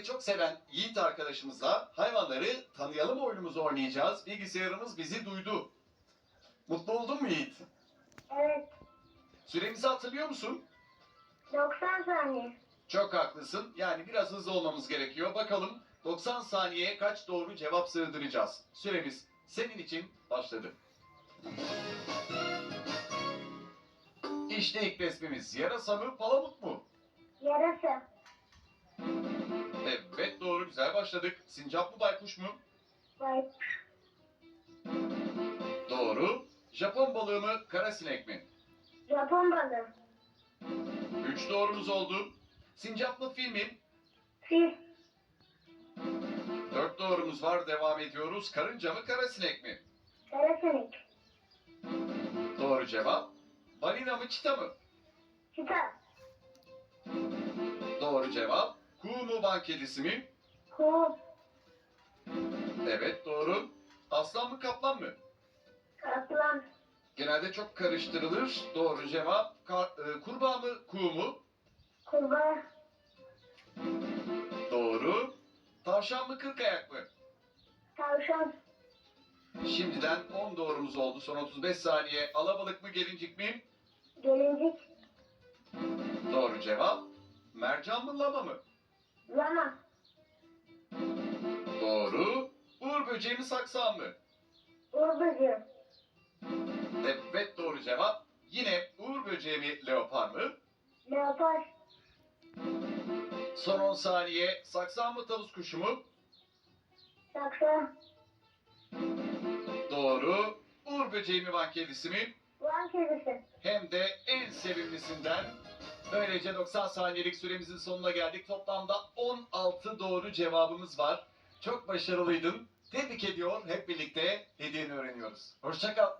Hayvanları çok seven Yiğit arkadaşımızla hayvanları tanıyalım oyunumuzu oynayacağız. Bilgisayarımız bizi duydu. Mutlu oldun mu Yiğit? Evet. Süremizi hatırlıyor musun? 90 saniye. Çok haklısın. Yani biraz hızlı olmamız gerekiyor. Bakalım 90 saniyeye kaç doğru cevap sığdıracağız? Süremiz senin için başladı. İşte ilk resmimiz. Yarasa mı, palamut mu? Yarasa. Güzel başladık. Sincap mı, baykuş mu? Bay. Doğru. Japon balığı mı, karasinek mi? Japon balığı. Üç doğrumuz oldu. Sincap mı, fil mi? Fil. Dört doğrumuz var. Devam ediyoruz. Karınca mı, karasinek mi? Karasinek. Doğru cevap. Balina mı, çita mı? Çita. Doğru cevap. Kuğu mu, ban kedisi mi? Kuğu. Evet doğru. Aslan mı, kaplan mı? Kaplan. Genelde çok karıştırılır. Doğru cevap. Ka- e, kurbağa mı, kuğu mu? Kurbağa. Doğru. Tavşan mı, kırk ayak mı? Tavşan. Şimdiden 10 doğrumuz oldu. Son 35 saniye. Alabalık mı, gelincik mi? Gelincik. Doğru cevap. Mercan mı, lama mı? Böceği mi, saksan mı? Urbacı. Evet doğru cevap. Yine uğur böceği mi, leopar mı? Leopar. Son 10 saniye. Saksan mı, tavus kuşu mu? Saksa. Doğru. Uğur böceği mi, van kedisi mi? Van kedisi. Hem de en sevimlisinden. Böylece 90 saniyelik süremizin sonuna geldik. Toplamda 16 doğru cevabımız var. Çok başarılıydın. Tebrik ediyor. Hep birlikte hediyeni öğreniyoruz. Hoşça kal.